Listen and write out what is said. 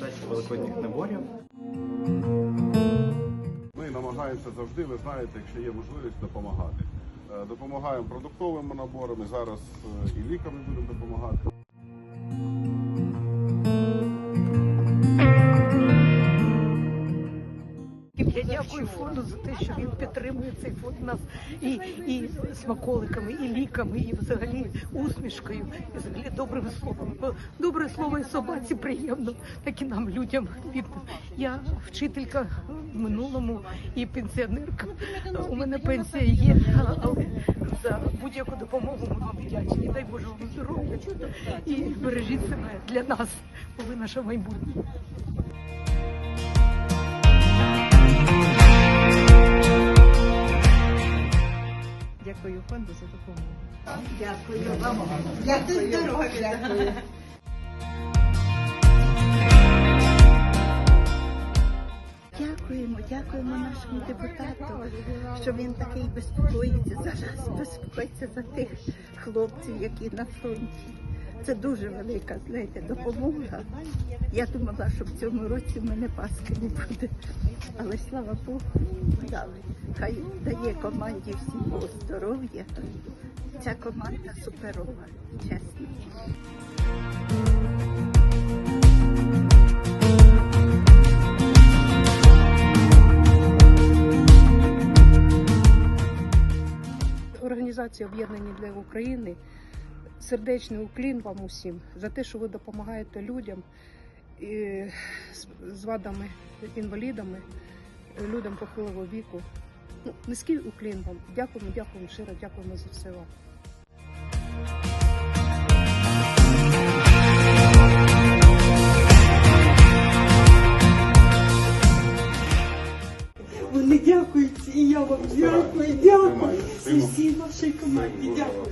роздачі великодніх наборів. Ми намагаємося завжди, ви знаєте, якщо є можливість, допомагати. Е, Допомагаємо продуктовими наборами, зараз е, і ліками будемо допомагати. Дякую фонду за те, що він підтримує цей фонд нас і, і смаколиками, і ліками, і взагалі усмішкою, і взагалі добрими словами. Бо добре слово і собаці приємно, так і нам, людям. Я вчителька в минулому і пенсіонерка. У мене пенсія є, але за будь-яку допомогу ми вам вдячні. Дай Боже вам здоров'я і бережіть себе для нас, бо ви наше майбутнє. Дякую фонду за допомогу. Дякую вам. Дякую здоров'я. Дякуємо, дякуємо нашому депутату, що він такий безпокоїться за нас, безпокоїться за тих хлопців, які на фронті. Це дуже велика, знаєте, допомога. Я думала, що в цьому році в мене Пасхи не буде. Але слава Богу, дали. Хай дає команді всім здоров'я. Ця команда суперова, чесно. Організація Об'єднані для України. Сердечний уклін вам усім за те, що ви допомагаєте людям і з- вадами, інвалідами, людям похилого віку. Ну, низький уклін вам. Дякуємо, дякуємо щиро, дякуємо за все вам. Вони дякують, і я вам дякую, дякую. Всі всій вашій команді дякую.